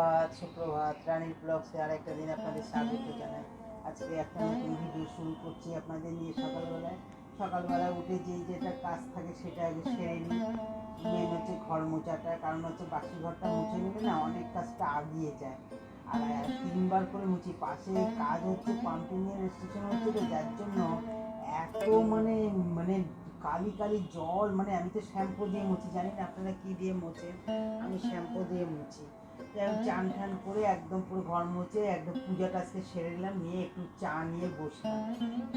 সুপ্রভাত সুপ্রভাত। রানীর ব্লগসে আর একটা দিন আপনাদের স্বাগত জানাই। আজকে একটা নতুন ভিডিও শুরু করছি আপনাদের নিয়ে সকালবেলায়। সকালবেলা উঠে যেই যেটা কাজ থাকে সেটা আগে সেরে নিই। মেন হচ্ছে ঘর মোছাটা কারণ হচ্ছে বাসি ঘরটা মুছে নিলে না অনেক কাজটা আগিয়ে যায়। আর তিনবার করে মুছি। পাশে কাজ হচ্ছে পাম্পিংয়ের স্টেশন হচ্ছে তো যার জন্য এত মানে মানে কালি কালি জল মানে আমি তো শ্যাম্পু দিয়ে মুছি জানি না আপনারা কী দিয়ে মোছেন? আমি শ্যাম্পু দিয়ে মুছি। চান টান করে একদম পুরো ঘর মুছে একদম পূজাটা আজকে সেরে নিলাম, নিয়ে একটু চা নিয়ে বসলাম।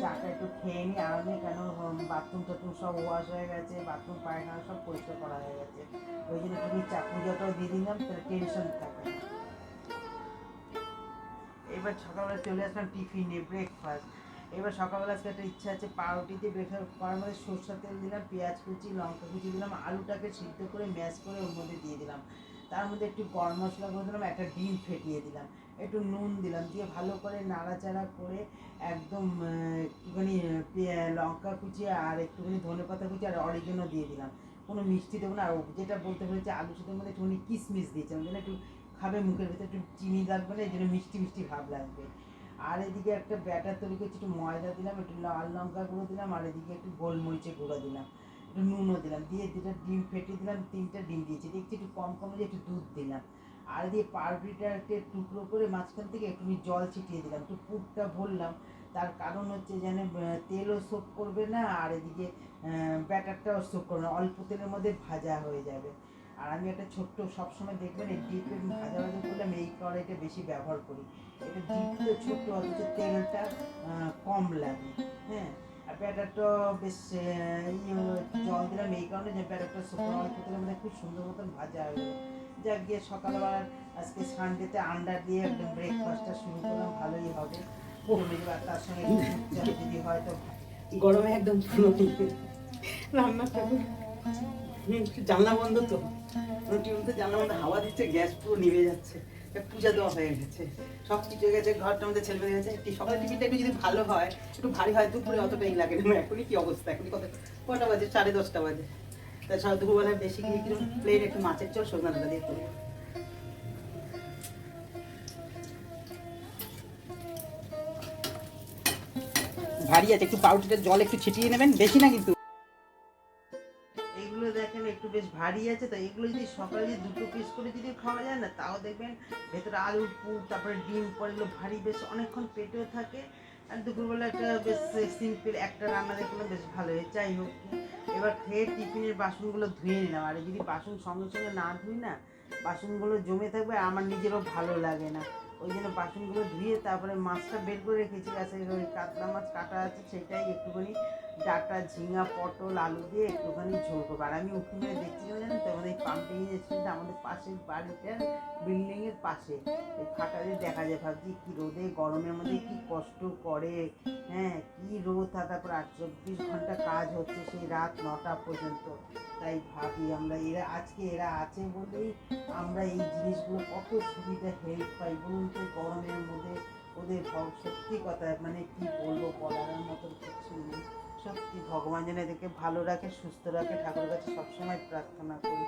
চাটা একটু খেয়ে নিই আরামে কেন বাথরুম টাথরুম সব ওয়াশ হয়ে গেছে, বাথরুম, পায়খানা সব পরিষ্কার করা হয়ে গেছে। ওই জন্য তুমি চা, পূজাটাও দিয়ে দিলাম, তাহলে টেনশন থাকে এবার সকালবেলা চলে আসলাম টিফিনে ব্রেকফাস্ট এবার সকালবেলা আজকে একটা ইচ্ছা আছে পাউরুটি দিয়ে ব্রেকফাস্ট করার মধ্যে সরষের তেল দিলাম, পেঁয়াজ কুচি, লঙ্কা কুচি দিলাম, আলুটাকে সিদ্ধ করে ম্যাশ করে ওর মধ্যে দিয়ে দিলাম। তার মধ্যে একটু গরম মশলা করে দিলাম, একটা ডিম ফেটিয়ে দিলাম। একটু নুন দিলাম, দিয়ে ভালো করে নাড়াচাড়া করে একদম একটুখানি লঙ্কা কুচি আর একটুখানি ধনে পাতা কুচি আর অরিগেনও দিয়ে দিলাম। কোনো মিষ্টি দেবো না, আর যেটা বলতে হয়েছে আলু সেটার মধ্যে একটুখানি কিশমিশ দিয়েছিলাম, যেন একটু খাবে মুখের ভিতরে, একটু চিনি লাগবে না, এই জন্য মিষ্টি মিষ্টি ভাব লাগবে। আর এদিকে একটা ব্যাটার তৈরি করছি, একটু ময়দা দিলাম, একটু লাল লঙ্কা গুঁড়ো দিলাম, আর এদিকে একটু গোলমরিচের গুঁড়ো দিলাম। একটু নুনও দিলাম, দিয়ে দুটো ডিম, ফেটে দিলাম, তিনটা ডিম দিয়েছি। দেখছি একটু কম কম দিয়ে একটু দুধ দিলাম। আর দিয়ে পাউরুটিটা একটা টুকরো করে মাঝখান থেকে একটু জল ছিটিয়ে দিলাম। একটু পুরটা ভরলাম। তার কারণ হচ্ছে যেন তেলও সোপ করবে না, আর এদিকে ব্যাটারটাও সোপ করবে না। অল্প তেলের মধ্যে ভাজা হয়ে যাবে। আর আমি একটা ছোট্ট, সবসময় দেখবেন, এই ডিপের ভাজা ভাজা করলে আমি এই কড়াইটা বেশি ব্যবহার করি। এটা ডিপ তো ছোট্ট, অথচ তেলটা কম লাগে। হ্যাঁ? ব্যাটারটা বেশ জল দিলাম এই কারণে যে ব্যাটারটা শুকনো অল্প মধ্যে খুব সুন্দর মতন ভাজা হয়ে যাক গিয়ে সকালবেলা আজকে সানডেতে আন্ডা দিয়ে একদম ব্রেকফাস্টটা শুরু করলাম ভালোই হবে। তার সঙ্গে যদি হয় তো গরমে একদম রান্না করব। জানলা বন্ধ তো। জানলা বন্ধ হাওয়া দিচ্ছে গ্যাস পুরো নিভে যাচ্ছে। পূজা দেওয়া হয়ে গেছে। সব হয়ে গেছে, ঘরটার মধ্যে ছেলে সকালের টিফিনটা একটু যদি ভালো হয়, একটু ভারী হয়, দুপুরে লাগে না। এখনই কি অবস্থা? কত, কটা বাজে? সাড়ে দশটা বাজে। তাই সব বেশি প্লেন একটু মাছের চল দিয়ে ভারী আছে, একটু পাউডারটা জল একটু ছিটিয়ে নেবেন, বেশি না কিন্তু। ভারী আছে, তো এগুলো যদি সকালে যদি দুটো পিস করে যদি খাওয়া যায় না, তাও দেখবেন ভেতরে আলুর পুর, তারপরে ডিম, পরে এগুলো ভারী, বেশ অনেকক্ষণ পেটেও থাকে। আর দুপুরবেলা একটা বেশ সিম্পল একটা রান্না দেখলাম বেশ ভালো হয় যাই হোক, এবার খেয়ে টিফিনের বাসনগুলো ধুয়ে নিলাম। আর যদি বাসন সঙ্গে সঙ্গে না ধুই না, বাসনগুলো জমে থাকবে, আমার নিজেরও ভালো লাগে না। ওই জন্য বাসনগুলো ধুয়ে তারপরে মাছটা বের করে রেখেছি। গাছে ওই কাতলা মাছ কাটা আছে, সেটাই একটুখানি ডাটা, ঝিঙা, পটল, আলু দিয়ে একটুখানি ঝোল করব আর আমি উঠে মেরে দেখছি জানেন তো, আমাদের পাম্পিং স্টেশনটা আমাদের পাশের বাড়িটার বিল্ডিং এর পাশে। ফাঁকা দিয়ে দেখা যায়, ভাবছি কি রোদে, গরমের মধ্যে কি কষ্ট করে। হ্যাঁ কি রোদ থাকে তারপর আট চব্বিশ ঘণ্টা কাজ হচ্ছে সেই রাত নটা পর্যন্ত। তাই ভাবি আমরা, এরা আজকে এরা আছে বলেই আমরা এই জিনিসগুলো কত সুবিধা হেল্প পাই বলুন তো গরমের মধ্যে। ওদের সত্যি কথা মানে কি বলব বলার মতন কিছু নেই। সত্যি ভগবান যেন এদেরকে ভালো রাখে, সুস্থ রাখে। ঠাকুরের কাছে সবসময় প্রার্থনা করি।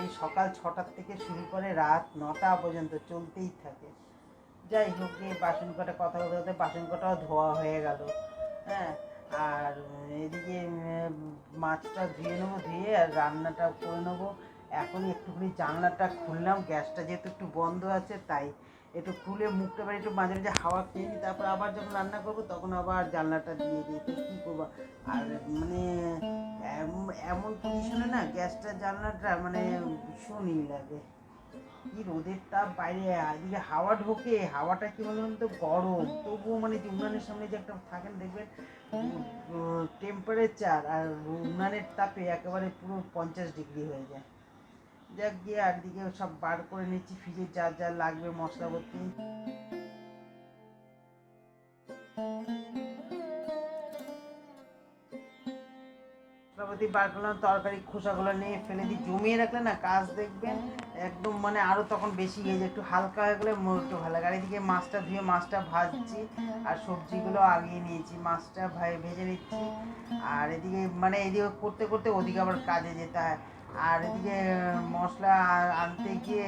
এই সকাল ছটার থেকে শুরু করে রাত নটা পর্যন্ত চলতেই থাকে। যাই হোক, এই বাসন কটা কথা বলতে বলতে বাসন কটাও ধোয়া হয়ে গেল। হ্যাঁ আর এদিকে মাছটা ধুয়ে নেব, ধুয়ে আর রান্নাটা করে নেব। এখন একটুখানি জানলাটা খুললাম। গ্যাসটা যেহেতু একটু বন্ধ আছে, তাই একটু খুলে মুখটা বাড়ি একটু মাঝে মাঝে হাওয়া খেয়ে নিই, তারপর আবার যখন রান্না করব তখন আবার জানলাটা দিয়ে দিই, তো কী করব? আর মানে এম- এমন পজিশনে না গ্যাসটা, জানলাটা মানে ভীষণ লাগে। কি রোদের তাপ বাইরে, এদিকে হাওয়া ঢোকে, হাওয়াটা কি বলুন তো গরম, তবুও মানে যে উনানের সামনে যে একটা থাকেন দেখবেন টেম্পারেচার আর উনানের তাপে একেবারে পুরো পঞ্চাশ ডিগ্রি হয়ে যায়। যাক, গিয়ে আর দিকে সব বার করে নিচ্ছি, ফ্রিজে যা যা লাগবে মশলাপত্রি মশলাপাতি বার করলাম, তরকারি খোসাগুলো নিয়ে ফেলে দিই। জমিয়ে রাখলে না কাজ দেখবেন, একদম মানে আরও তখন বেশি হয়ে যায়, একটু হালকা হয়ে গেলে একটু ভালো লাগে। আর এদিকে মাছটা ধুয়ে মাছটা ভাজছি, আর সবজিগুলো আগিয়ে নিয়েছি। মাছটা ভেজে নিচ্ছি। আর এদিকে মানে এদিকে করতে করতে ওদিকে আবার কাজে যেতে হয়। আর এদিকে মশলা আনতে গিয়ে,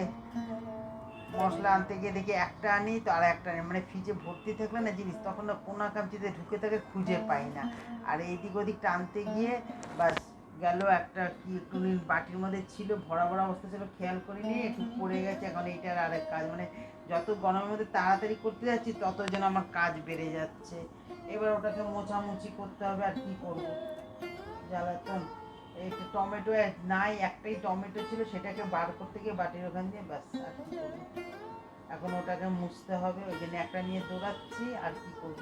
মশলা আনতে গিয়ে দেখি একটা আনি তো আর একটা আনি মানে ফ্রিজে ভর্তি থাকলে না জিনিস, তখন না কোনা কামচিতে ঢুকে থাকে খুঁজে পাই না। আর এইদিক ওদিক টানতে গিয়ে বাস গেল একটা কি একটু বাটির মধ্যে ছিল, ভরা ভরা অবস্থা ছিল, খেয়াল করিনি, একটু পড়ে গেছে, এখন এইটার আরেক কাজ। মানে যত গরমের মধ্যে তাড়াতাড়ি করতে যাচ্ছি, তত যেন আমার কাজ বেড়ে যাচ্ছে। এবার ওটাকে মোছামুছি করতে হবে আর কি করব? জ্বালাতন একটু টমেটো নাই, একটাই টমেটো ছিল, সেটাকে বার করতে গিয়ে বাটির ওখান দিয়ে ব্যাস এখন ওটাকে মুছতে হবে, ওই জন্য একটা নিয়ে দৌড়াচ্ছি, আর কি করব?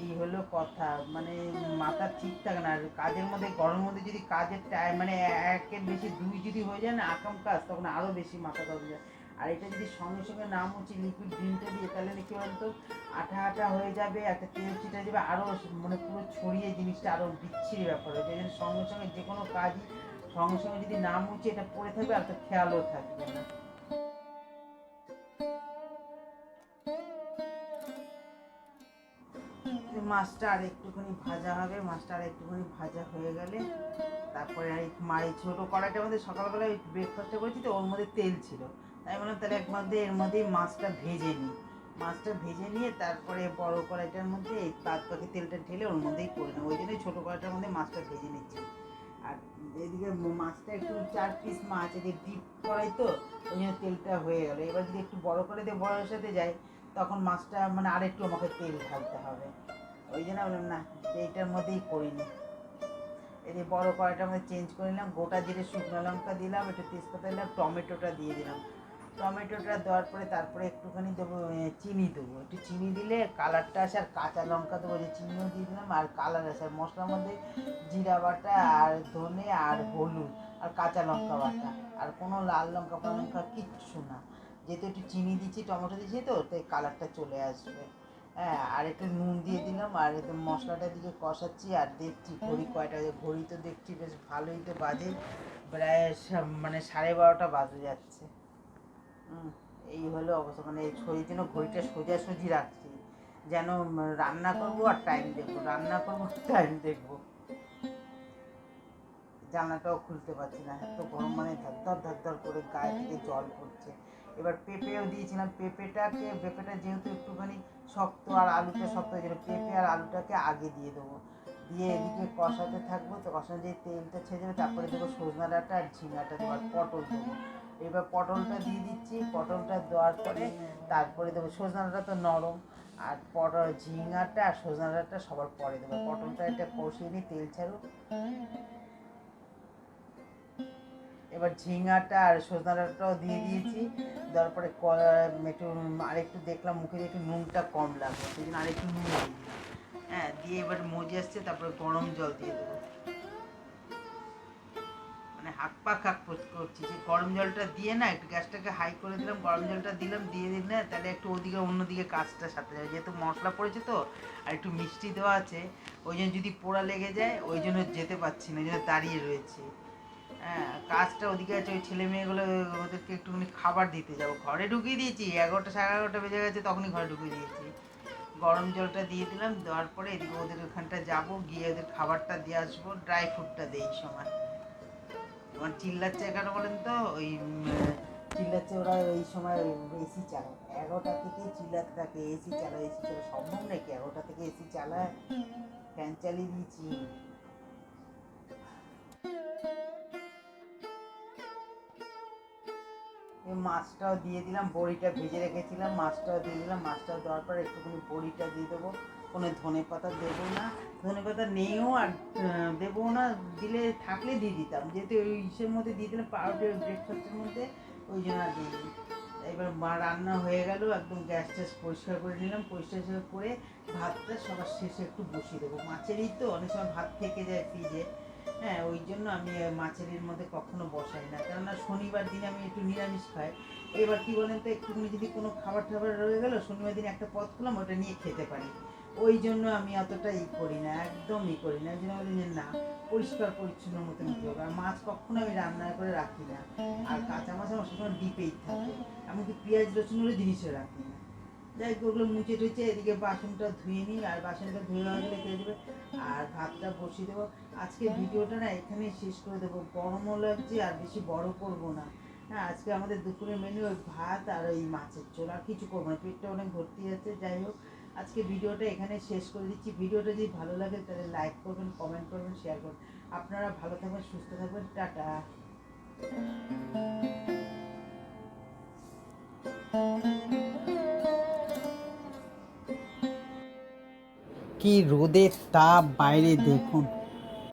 এই হলো কথা মানে মাথা ঠিক থাকে না, আর কাজের মধ্যে, গরমের মধ্যে যদি কাজের টাইম মানে একের বেশি দুই যদি হয়ে যায় না, আকাম কাজ, তখন আরও বেশি মাথা ধরে যায়। আর এটা যদি সঙ্গে সঙ্গে না মুছি লিকুইড ভিমটা দিয়ে, তাহলে কি বলতো আঠা আঠা হয়ে যাবে একটা তেল ছিটা যাবে আরও মানে পুরো ছড়িয়ে জিনিসটা আরও বিচ্ছিরি ব্যাপার হয়ে জন্য সঙ্গে সঙ্গে যে কোনো কাজই সঙ্গে সঙ্গে যদি না মুছে এটা পড়ে থাকবে, আর তো খেয়ালও থাকবে না। মাছটা আর একটুখানি ভাজা হবে, মাছটা আর একটুখানি ভাজা হয়ে গেলে তারপরে আর মা ছোটো কড়াইটার মধ্যে সকালবেলায় ব্রেকফাস্টটা করেছি তো, ওর মধ্যে তেল ছিল। তাই বললাম তাহলে এক মধ্যে এর মধ্যেই মাছটা ভেজে নিই। মাছটা ভেজে নিয়ে তারপরে বড় কড়াইটার মধ্যে এই বাদ বাকি তেলটা ঢেলে ওর মধ্যেই করে নেব। ওই জন্যই ছোটো কড়াইটার মধ্যে মাছটা ভেজে নিচ্ছি। আর এদিকে মাছটা একটু চার পিস মাছ এদিকে ডিপ করাই তো, ওই জন্য তেলটা হয়ে গেলো। এবার যদি একটু বড় করে দিয়ে বড়োর সাথে যাই তখন মাছটা মানে আর একটু আমাকে তেল ঢালতে হবে। ওই জন্য বললাম, না, এইটার মধ্যেই করিনি এই যে বড় কড়াইটার মধ্যে চেঞ্জ করে নিলাম, গোটা জিরে শুকনো লঙ্কা দিলাম, একটু তেজপাতা দিলাম, টমেটোটা দিয়ে দিলাম। টমেটোটা দেওয়ার পরে তারপরে একটুখানি দেবো চিনি দেবো। একটু চিনি দিলে কালারটা আসে আর কাঁচা লঙ্কা দেবো, যে চিনিও দিয়ে দিলাম আর কালার আসে আর মশলার মধ্যে জিরা বাটা আর ধনে আর হলুদ আর কাঁচা লঙ্কা বাটা আর কোনো লাল লঙ্কা লঙ্কা কিচ্ছু না। যেহেতু একটু চিনি দিচ্ছি, টমেটো দিচ্ছি তো, তাই কালারটা চলে আসবে। হ্যাঁ আর একটু নুন দিয়ে দিলাম আর একটু মশলাটা দিকে কষাচ্ছি আর দেখছি ঘড়ি কয়টা ঘড়ি তো দেখছি বেশ ভালোই তো বাজে। প্রায় মানে সাড়ে বারোটা বাজে যাচ্ছে। এই হলো অবস্থা। মানে এই ছড়ির জন্য ঘড়িটা সোজাসুজি রাখছি। যেন রান্না করব আর টাইম দেখব। রান্না করব টাইম দেখব। জানলাটাও খুলতে পারছি না। এত গরম মানে ধর ধর ধর করে গায়ে থেকে জল পড়ছে। এবার পেঁপেও দিয়েছিলাম। পেঁপেটাকে পেঁপেটা যেহেতু একটুখানি শক্ত আর আলুটা শক্ত হয়ে পেঁপে আর আলুটাকে আগে দিয়ে দেবো। দিয়ে এদিকে কষাতে থাকব। তো কষানো যে তেলটা ছেড়ে যাবে তারপরে দেবো সজনা ডাঁটা আর ঝিঙাটা দেবো আর পটল দেবো। এবার পটলটা দিয়ে দিচ্ছি, পটলটা দেওয়ার পরে তারপরে দেবো সজনা ডাঁটা তো নরম, আর পটল ঝিঙাটা আর সজনা ডাঁটা সবার পরে দেবো। পটলটা এটা কষিয়ে নিই তেল ছাড়ুক এবার ঝিঙাটা আর সজনা দিয়ে দিয়েছি। দেওয়ার পরে একটু, আরেকটু দেখলাম মুখে একটু নুনটা কম লাগবে সেই জন্য আরেকটু নুন হ্যাঁ দিয়ে এবার মজে আসছে, তারপরে গরম জল দিয়ে দেবো। মানে হাক পাক হাক করছি। যে গরম জলটা দিয়ে না, একটু গ্যাসটাকে হাই করে দিলাম, গরম জলটা দিলাম, দিয়ে দিন না তাহলে একটু ওদিকে, অন্যদিকে কাজটা সাথে যাবে। যেহেতু মশলা পড়েছে তো, আর একটু মিষ্টি দেওয়া আছে, ওই জন্য যদি পোড়া লেগে যায়, ওই জন্য যেতে পারছি না, ওই জন্য দাঁড়িয়ে রয়েছে। হ্যাঁ কাজটা ওদিকে আছে, ওই ছেলে মেয়েগুলো, ওদেরকে একটুখানি খাবার দিতে যাব। ঘরে ঢুকিয়ে দিয়েছি, এগারোটা সাড়ে এগারোটা বেজে গেছে, তখনই ঘরে ঢুকিয়ে দিয়েছি। গরম জলটা দিয়ে দিলাম, দেওয়ার পরে এদিকে ওদের ওখানটা যাব, গিয়ে ওদের খাবারটা দিয়ে আসব ড্রাই ফ্রুটটা দেই সময়। তোমার চিল্লাচ্ছে কেন বলেন তো? ওই চিল্লাচ্ছে ওরা এই সময় এসি চালায়। এগারোটা থেকে চিল্লাতে থাকে এসি চালায় এসি চালায়। সম্ভব নাকি এগারোটা থেকে এসি চালায়? ফ্যান চালিয়ে দিয়েছি। মাছটাও দিয়ে দিলাম, বড়িটা ভেজে রেখেছিলাম, মাছটাও দিয়ে দিলাম, মাছটাও দেওয়ার পর একটুখানি বড়িটা দিয়ে দেবো। কোনো ধনে পাতা দেবো না, ধনে পাতা নেইও আর দেবো না, দিলে থাকলে দিয়ে দিতাম। যেহেতু ওই ইসের মধ্যে দিয়ে দিলাম, পাউডার ব্রেকফাস্টের মধ্যে, ওই জন্য আর দিয়ে দিই এবার মা রান্না হয়ে গেল, একদম গ্যাস ট্যাস পরিষ্কার করে নিলাম। পরিষ্কার করে ভাতটা সবার শেষে একটু বসিয়ে দেবো। মাছেরই তো অনেক সময় ভাত থেকে যায় ফ্রিজে। হ্যাঁ ওই জন্য আমি মাছের মধ্যে কখনো বসাই না। কেননা শনিবার দিন আমি একটু নিরামিষ খাই। এবার কি বলেন তো, একটুখানি যদি কোনো খাবার টাবার রয়ে গেলো, শনিবার দিন একটা পথ খুললাম, ওটা নিয়ে খেতে পারি। ওই জন্য আমি অতটা ই করি না, একদম ই করি না। ওই জন্য যে, না, পরিষ্কার, পরিচ্ছন্ন মতো নিতে আর মাছ কখনো আমি রান্না করে রাখি না। আর কাঁচা মাছ আমার সবসময় ডিপেই থাকে। এমনকি পেঁয়াজ রসুনেরও জিনিসও রাখি না। যাই হোক, ওগুলো মুছে টুচে এদিকে বাসনটা ধুয়ে নিই আর বাসনটা ধুয়ে গেলে খেয়ে দেবে। আর ভাতটা বসিয়ে দেবো। আজকে ভিডিওটা না এখানেই শেষ করে দেবো। গরমও লাগছে আর বেশি বড় করব না। হ্যাঁ আজকে আমাদের দুপুরের মেনু ওই ভাত আর ওই মাছের ঝোল, আর কিছু করব না। পেটটা অনেক ভর্তি আছে, যাই হোক। আজকে ভিডিওটা এখানে শেষ করে দিচ্ছি। ভিডিওটা যদি ভালো লাগে তাহলে লাইক করবেন কমেন্ট করবেন শেয়ার করবেন। আপনারা ভালো থাকবেন, সুস্থ থাকবেন। টাটা। কি রোদের তাপ বাইরে দেখুন।